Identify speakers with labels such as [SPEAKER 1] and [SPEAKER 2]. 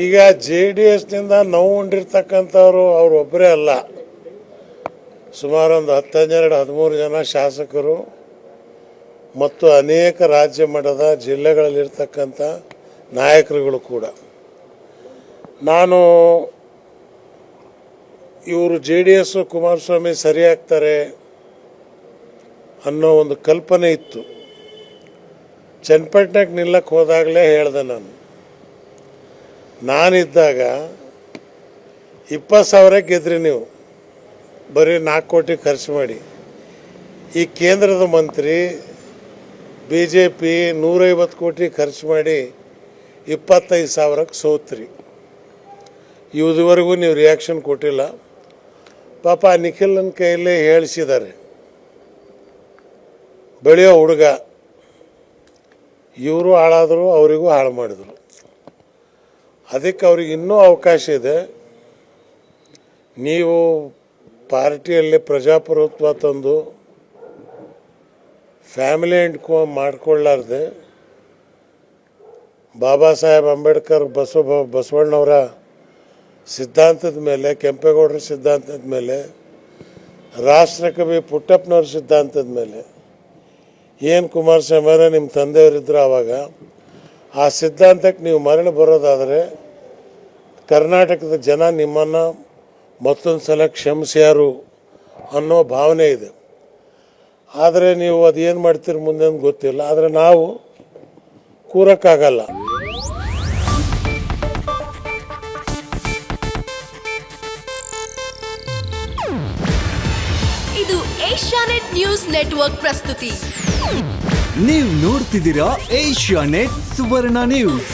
[SPEAKER 1] ಈಗ J D ಎಸ್ನಿಂದ ನೋವು ಉಂಡಿರ್ತಕ್ಕಂಥವ್ರು ಅವ್ರು ಒಬ್ಬರೇ ಅಲ್ಲ. ಸುಮಾರು ಒಂದು ಹತ್ತು ಹನ್ನೆರಡು ಹದಿಮೂರು ಜನ ಶಾಸಕರು ಮತ್ತು ಅನೇಕ ರಾಜ್ಯ ಮಟ್ಟದ ಜಿಲ್ಲೆಗಳಲ್ಲಿರ್ತಕ್ಕಂಥ ನಾಯಕರುಗಳು ಕೂಡ. ನಾನು ಇವರು ಜೆ ಡಿ ಎಸ್ ಕುಮಾರಸ್ವಾಮಿ ಸರಿಯಾಗ್ತಾರೆ ಅನ್ನೋ ಒಂದು ಕಲ್ಪನೆ ಇತ್ತು. ಚನ್ನಪಟ್ಟಣಕ್ಕೆ ನಿಲ್ಲಕ್ಕೆ ಹೋದಾಗಲೇ ಹೇಳ್ದೆ ನಾನು. ನಾನಿದ್ದಾಗ ಇಪ್ಪತ್ತು ಸಾವಿರ ಗೆದ್ರಿ ನೀವು. ಬರೀ ನಾಲ್ಕು ಕೋಟಿ ಖರ್ಚು ಮಾಡಿ. ಈ ಕೇಂದ್ರದ ಮಂತ್ರಿ ಬಿ ಜೆ ಪಿ ನೂರೈವತ್ತು ಕೋಟಿ ಖರ್ಚು ಮಾಡಿ ಇಪ್ಪತ್ತೈದು ಸಾವಿರಕ್ಕೆ ಸೋತ್ರಿ. ಇದುವರೆಗೂ ನೀವು ರಿಯಾಕ್ಷನ್ ಕೊಟ್ಟಿಲ್ಲ. ಪಾಪ ನಿಖಿಲ್ನ ಕೈಯಲ್ಲೇ ಹೇಳಿಸಿದ್ದಾರೆ. ಬೆಳೆಯೋ ಹುಡುಗ. ಇವರು ಹಾಳಾದರು, ಅವರಿಗೂ ಹಾಳು ಮಾಡಿದರು. ಅದಕ್ಕೆ ಅವ್ರಿಗೆ ಇನ್ನೂ ಅವಕಾಶ ಇದೆ. ನೀವು ಪಾರ್ಟಿಯಲ್ಲಿ ಪ್ರಜಾಪ್ರಭುತ್ವ ತಂದು ಫ್ಯಾಮಿಲಿ ಎಂಡ್ಕೊ ಮಾಡ್ಕೊಳ್ಳಾರ್ದೆ. ಬಾಬಾ ಸಾಹೇಬ್ ಅಂಬೇಡ್ಕರ್ ಬಸವ ಬಸವಣ್ಣವರ ಸಿದ್ಧಾಂತದ ಮೇಲೆ, ಕೆಂಪೇಗೌಡರ ಸಿದ್ಧಾಂತದ ಮೇಲೆ ರಾಷ್ಟ್ರಕವಿ ಪುಟ್ಟಪ್ಪನವ್ರ ಸಿದ್ಧಾಂತದ ಮೇಲೆ ಏನು ಕುಮಾರಸ್ವಾಮಿ ನಿಮ್ಮ ತಂದೆಯವರಿದ್ದರು ಆವಾಗ, ಆ ಸಿದ್ಧಾಂತಕ್ಕೆ ನೀವು ಮರಳಿ ಬರೋದಾದರೆ ಕರ್ನಾಟಕದ ಜನ ನಿಮ್ಮನ್ನು ಮತ್ತೊಂದು ಸಲ ಕ್ಷಮಿಸ್ಯಾರು ಅನ್ನೋ ಭಾವನೆ ಇದೆ. ಆದರೆ ನೀವು ಅದೇನು ಮಾಡ್ತೀರಿ ಮುಂದೆ ಅಂತ ಗೊತ್ತಿಲ್ಲ. ಆದರೆ ನಾವು ಕೂರಕ್ಕಾಗಲ್ಲ.
[SPEAKER 2] ಇದು ಏಷ್ಯಾನೆಟ್ ನ್ಯೂಸ್ ನೆಟ್ವರ್ಕ್ ಪ್ರಸ್ತುತಿ.
[SPEAKER 3] ನೀವು ನೋಡ್ತಿದ್ದೀರಾ ಏಷ್ಯಾ ನೆಟ್ ಸುವರ್ಣ ನ್ಯೂಸ್.